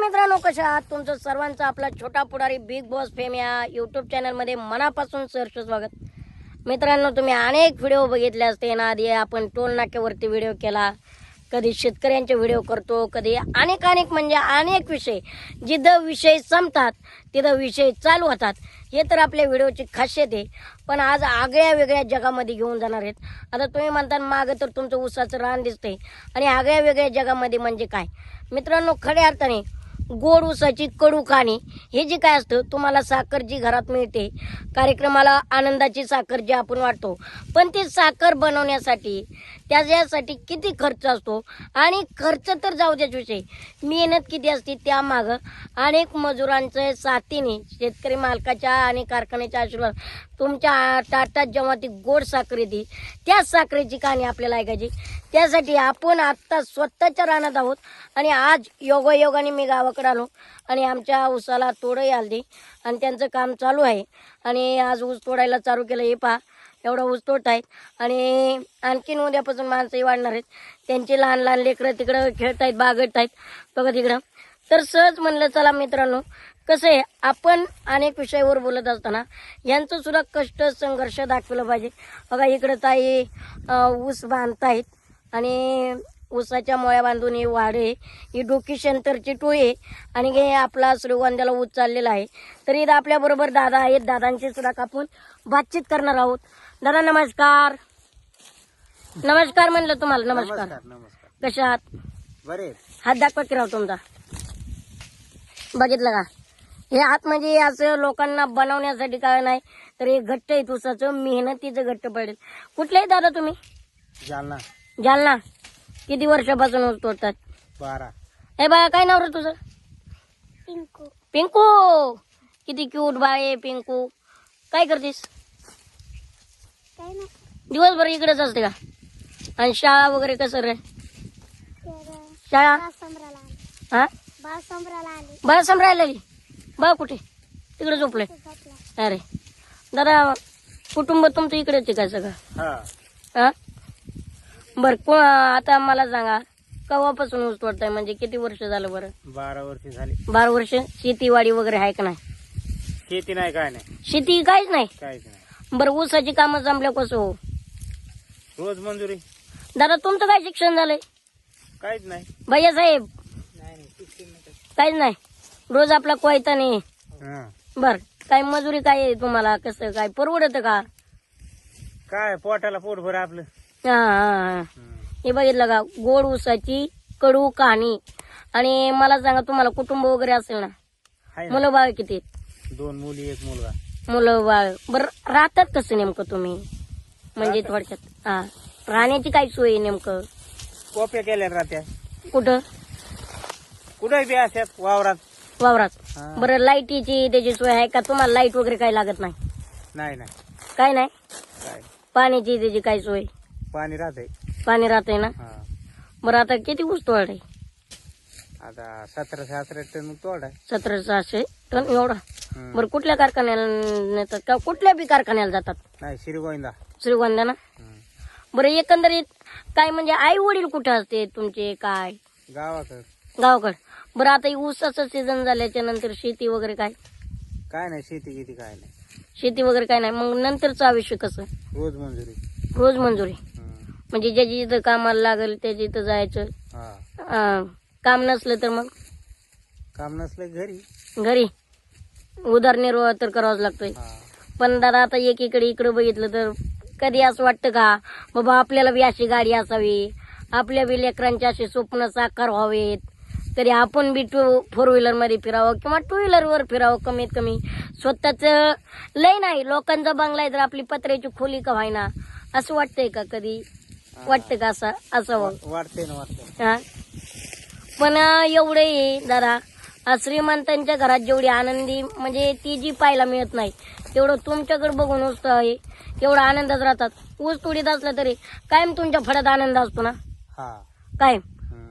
मित्रांनो कशा आहात? तुमचं सर्वांचं आपला Chhota Pudhari Bigg Boss fame या यूट्यूब चॅनलमध्ये मनापासून सहर्ष स्वागत. मित्रांनो तुम्ही अनेक व्हिडिओ बघितले असते. ना आधी आपण टोल नाक्यावरती व्हिडिओ केला. कधी शेतकऱ्यांचे व्हिडिओ करतो कधी अनेक अनेक म्हणजे अनेक विषय. जिथं विषय संपतात तिथं विषय चालू होतात. हे तर आपल्या व्हिडिओची खासियत आहे. पण आज आगळ्या वेगळ्या जगामध्ये घेऊन जाणार आहेत. आता तुम्ही म्हणता मागं तर तुमचं उसाचं रान दिसतंय. आणि आगळ्या वेगळ्या जगामध्ये म्हणजे काय? मित्रांनो खऱ्या अर्थाने गोड ऊसाची कडू खाणे हे जे काय असतं तुम्हाला साखर जी घरात मिळते कार्यक्रमाला आनंदाची साखर जी आपण वाटतो पण ती साखर बनवण्यासाठी त्याच्यासाठी किती खर्च असतो? आणि खर्च तर जाऊ द्याच विषयी मेहनत किती असते त्यामागं? अनेक मजुरांचं साथीने शेतकरी मालकाच्या आणि कारखान्याच्या आशीर्वाद तुमच्या ताटात जेव्हा ती गोड साखर येते त्याच साखरेची कहाणी आपल्याला ऐकायची. त्यासाठी आपण आत्ता स्वतःच्या रानात आहोत आणि आज योगायोगाने मी गावाकडे आलो आणि आमच्या ऊसाला तोडही आली आणि त्यांचं काम चालू आहे. आणि आज ऊस तोडायला चालू केलं हे पहा. एवढा ऊस तोडत आहेत आणि आणखीन उद्यापासून माणसंही वाढणार आहेत. त्यांची लहान लहान लेकरं तिकडं खेळत आहेत बागडत आहेत बघा तिकडं. तर सहज म्हणलं चला मित्रांनो कसं आहे आपण अनेक विषयावर बोलत असताना यांचं सुद्धा कष्ट संघर्ष दाखवलं पाहिजे. बघा इकडं ताई अं, ऊस आहेत आणि ऊसाच्या मोळ्या बांधून ही वाढ आहे. ही डोकी शंतरची टोळी आहे. आणि हे आपला श्रीगोंद्याला ऊस चाललेला आहे. तर इथं आपल्याबरोबर दादा आहेत. दादांची सुद्धा आपण बातचीत करणार आहोत. दादा नमस्कार. नमस्कार म्हणलं तुम्हाला नमस्कार. नमस्कार कशा आहात? बरे हात दाखवा की राव तुमचा. बघितलं का? हे हात म्हणजे असं लोकांना बनवण्यासाठी काय नाही तर हे घट्ट आहे तुसाचं मेहनतीचं घट्ट पडेल. कुठले आहे दादा तुम्ही? जालना. जालना. किती वर्षापासून ऊस तोडतात? बारा. हे बाळा काय नाव रे तुझं? पिंकू. पिंकू. किती क्यूट बाळ आहे पिंकू. काय करतेस? दिवसभर इकडेच असते का? आणि शाळा वगैरे कसं रे? शाळा? हा? बाळ संभ्राला आले? संभ्रायला बा कुठे? तिकडे झोपले. अरे. दादा कुटुंब तुमचं इकडेच आहे काय सगळं? हा. हा? बर को आता मला सांगा केव्हापासून ऊस तोडताय? म्हणजे किती वर्ष झालं बरं? बारा वर्ष झाली. बारा वर्ष शेतीवाडी वगैरे आहे का नाही? शेती नाही काय नाही. शेती काहीच नाही? काहीच नाही. बरं ऊसाची कामं जमल्या कसं हो रोज मंजुरी. दादा तुमचं काय शिक्षण झालंय? काहीच नाही. भैया साहेब. काहीच नाही. रोज आपला कोयता नाही. हा. बर काय मजुरी काय आहे तुम्हाला? कसं काय? परवडत का? काय पोटाला पोटभर आपलं. हा हा हा. हे बघितलं का? गोड ऊसाची कडू कहाणी. आणि मला सांगा तुम्हाला कुटुंब वगैरे असेल ना? हाय ना. मुलं बाळ किती? दोन मुली एक मुलगा. मुलं बाळ बरं राहतात कसं नेमकं तुम्ही? म्हणजे थोडक्यात हा. राहण्याची काय सोय आहे नेमकं? कोप्या केल्या राहत्या. कुठं? कुठे बी असतात वावरात. वावरात. हा. बरं लाईटीची त्याची सोय आहे का? तुम्हाला लाइट वगैरे काही लागत नाही? नाही नाही. काय नाही? काय? पाण्याची त्याची काय सोय? पाणी राहतंय. पाणी राहतंय ना? हा. बरं आता किती ऊस तोड आहे आता सतराशे अठरा टन तोडा. सतरा सहाशे टन एवढा. हम्म. बरं कुठल्या कारखान्याला नेतात? का कुठल्या बी कारखान्याला जातात? नाही श्रीगोविंदा. श्रीगोंद्या ना हम्म. बरं एकंदरीत काय म्हणजे आई वडील कुठं असते? तुमचे काय? गावाकडं. गावाकड. बरं आता हे ऊसाचं सीझन झाल्याच्यानंतर शेती वगैरे काय? काय नाही शेती किती काय नाही. शेती वगैरे काय नाही. मग नंतरचं आयुष्य कसं? रोज मंजुरी. रोज मंजुरी. हम्म. म्हणजे ज्याची जिथं कामाला लागेल त्याची इथं जायचं हा. अं, काम नसलं तर मग? काम नसलं घरी. घरी? उदरनिर्वाह तर करावाच लागतोय. पण दादा आता एकीकडे इकडे बघितलं तर कधी असं वाटतं का? बाबा आपल्याला बी अशी गाडी असावी. आपल्या बी लेकरांचे असे स्वप्न साकार व्हावेत. तरी आपण बी टू फोर व्हीलरमध्ये फिरावं किंवा टू व्हीलर वर फिरावं कमीत कमी. स्वतःच लय नाही लोकांचा बंगला आहे तर आपली पत्र्याची खोली का व्हायना? असं वाटतंय का कधी? वाटतं का असं? असावं वाटते. ना वाटते हा? पण एवढे आहे आ, श्रीमंतांच्या घरात जेवढी आनंदी म्हणजे ती जी पाहायला मिळत नाही तेवढं तुमच्याकडे बघून ऊस आहे. एवढा आनंदात राहतात. ऊस तोडीत असला तरी कायम तुमच्या फळात आनंद असतो ना? हा. कायम.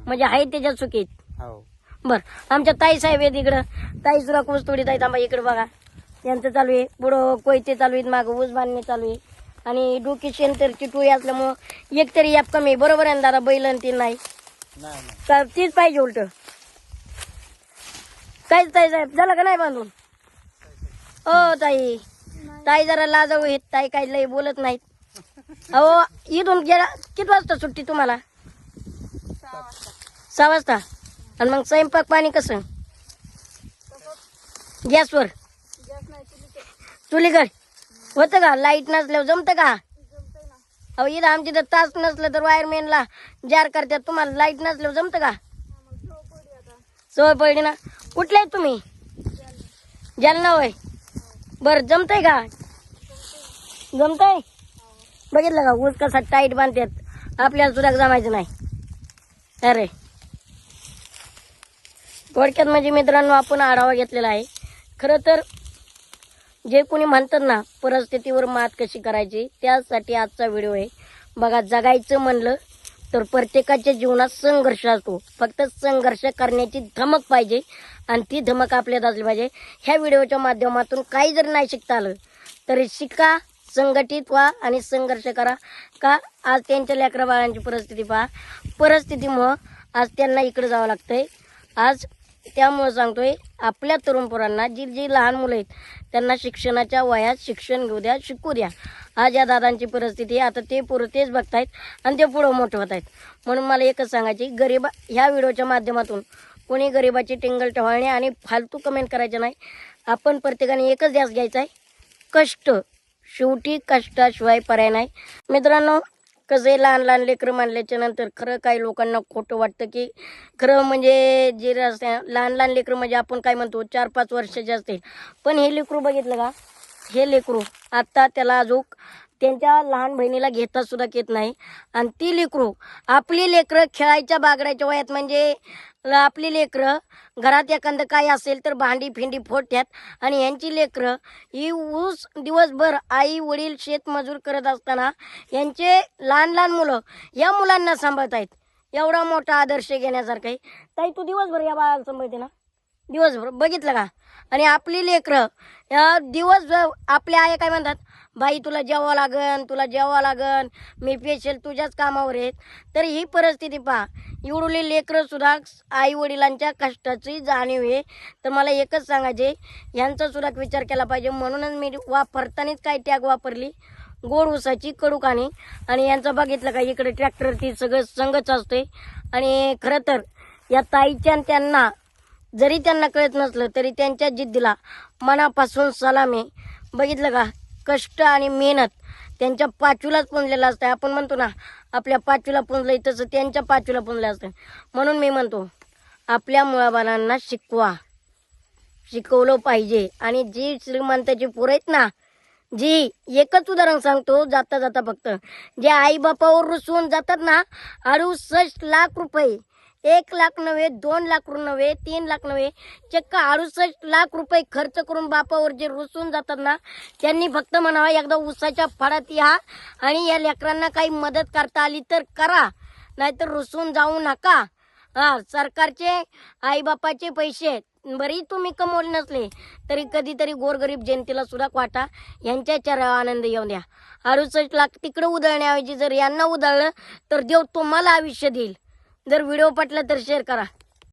म्हणजे आहे त्याच्या चुकीत. हो. बर. आमच्या ताई साहेब आहेत इकडं. ताई सुद्धा ऊस तोडीत आहेत. आंबा इकडे बघा. यांचं चालू आहे. पुढं कोयते चालू आहेत मागं. ऊस बांधणे चालू आहे. आणि डोकी शेंतरची टोळी असल्यामुळं एक तरी याप कमी आहे. बरोबर आहे ना दादा? बैल आणि ती नाही. तर तीच पाहिजे उलट. काहीच ताई साहेब झालं का नाही बांधून? हो ताई. ताई जरा लाजाऊ आहेत. ताई काही लई बोलत नाहीत. अहो इथून गेला. किती वाजता सुट्टी तुम्हाला? सहा वाजता. आणि मग स्वयंपाक पाणी कसं? गॅसवर? चुलीकर होतं का? लाइट नसल्यावर जमतं का? अहो इथं आमची इथं तास नसलं तर वायरमॅनला जार करतात. तुम्हाला लाइट नसल्यावर जमतं का? सवय पडली ना. कुठले आहेत तुम्ही? जालना होय. बर जमतंय का? जमतंय? बघितलं का? ऊस कसा टाईट बांधतात. आपल्याला सुद्धा जमायचं नाही. अरे. थोडक्यात म्हणजे मित्रांनो आपण आढावा घेतलेला आहे. खरं तर जे कोणी म्हणतात ना परिस्थितीवर मात कशी करायची त्यासाठी आजचा व्हिडिओ आहे. बघा जगायचं म्हणलं तर प्रत्येकाच्या जीवनात संघर्ष असतो. फक्त संघर्ष करण्याची धमक पाहिजे आणि ती धमक आपल्यात असली पाहिजे. ह्या व्हिडिओच्या माध्यमातून काही जर नाही शिकता आलं तरी शिका संघटित व्हा आणि संघर्ष करा. का? आज त्यांच्या लेकरा बाळांची परिस्थिती पहा. परिस्थितीमुळं आज त्यांना इकडं जावं लागतंय. आज त्यामुळं सांगतोय आपल्या तरुण पोरांना जी जी लहान मुलं आहेत त्यांना शिक्षणाच्या वयात शिक्षण घेऊ द्या शिकू द्या. आज या दादांची परिस्थिती आहे. आता ते पोरं तेच बघतायत आणि ते पुढं मोठं होत आहेत म्हणून मला एकच सांगायची गरीबा ह्या व्हिडिओच्या माध्यमातून कोणी गरीबाची टिंगल टवाळणे आणि फालतू कमेंट करायचे नाही. आपण प्रत्येकाने एकच ध्यास घ्यायचा आहे कष्ट. शेवटी कष्टाशिवाय पर्याय नाही. मित्रांनो कसं आहे, लहान लहान लेकरं मानल्याच्या नंतर खरं काही लोकांना खोटं वाटतं की खरं म्हणजे जे रस्ते लहान लहान लेकरं म्हणजे आपण काय म्हणतो चार पाच वर्षाचे असतील पण हे लेकरू बघितलं का? हे लेकरू आत्ता त्याला अजून त्यांच्या लहान बहिणीला घेता सुद्धा येत नाही. आणि ती लेकरू आपली लेकरं खेळायच्या बागडायच्या वयात म्हणजे आपली लेकरं घरात एखादं काय असेल तर भांडी फिंडी फोडतात. आणि यांची लेकरं ही ऊस दिवसभर आई वडील शेतमजूर करत असताना यांचे लहान लहान मुलं या मुलांना सांभाळत आहेत एवढा मोठा आदर्श घेण्यासारखा आहे. ताई तू दिवसभर या बाळाला सांभाळते ना? दिवसभर. बघितलं का? आणि आपली लेकरं या आपल्या आई काय म्हणतात? बाई तुला जेवा लागन तुला जेवा लागन. मी पेशल तुझ्याच कामावर आहेत तर ही परिस्थिती पहा. एवढुली लेकरं सुद्धा आई वडिलांच्या कष्टाची जाणीव आहे. तर मला एकच सांगायचे ह्यांचा सुद्धा विचार केला पाहिजे. म्हणूनच मी वापरतानाच काही टॅग वापरली. गोड ऊसाची कडू काणी आणि यांचं बघितलं का इकडे ट्रॅक्टरची सगळं संगच असते आणि खरं तर या ताईच्या त्यांना जरी त्यांना कळत नसलं तरी त्यांच्या जिद्दीला मनापासून सलामी बघितलं का कष्ट आणि मेहनत त्यांच्या पाचूलाच पुंजलेलं असतं आपण म्हणतो ना आपल्या पाचूला पुंजलंय तसं त्यांच्या पाचूला पुंजलं असतं म्हणून मी म्हणतो आपल्या मुळाबाळांना शिकवा. शिकवलं पाहिजे. आणि जी श्रीमंताची पोरं आहेत ना जी एकच उदाहरण सांगतो जाता जाता फक्त. जे आई बापावर रुसून जातात ना अडुसष्ट लाख रुपये. एक लाख नव्हे दोन लाख नव्हे तीन लाख नव्हे चक्क अडुसष्ट लाख रुपये खर्च करून बापावर जे रुसून जातात ना त्यांनी फक्त म्हणावा एकदा उसाच्या फळात या आणि या लेकरांना काही मदत करता आली तर करा नाहीतर रुसून जाऊ नका. हा सरकारचे आईबापाचे पैसे बरी तुम्ही कमवले नसले तरी कधीतरी गोरगरीब जनतेला सुद्धा वाटा यांच्या चेहऱ्यावर आनंद येऊन द्या. अडुसष्ट लाख तिकडे उधळण्याऐवजी जर यांना उधळलं तर देव तुम्हाला आयुष्य देईल. जर व्हिडिओ पटला तर शेअर करा.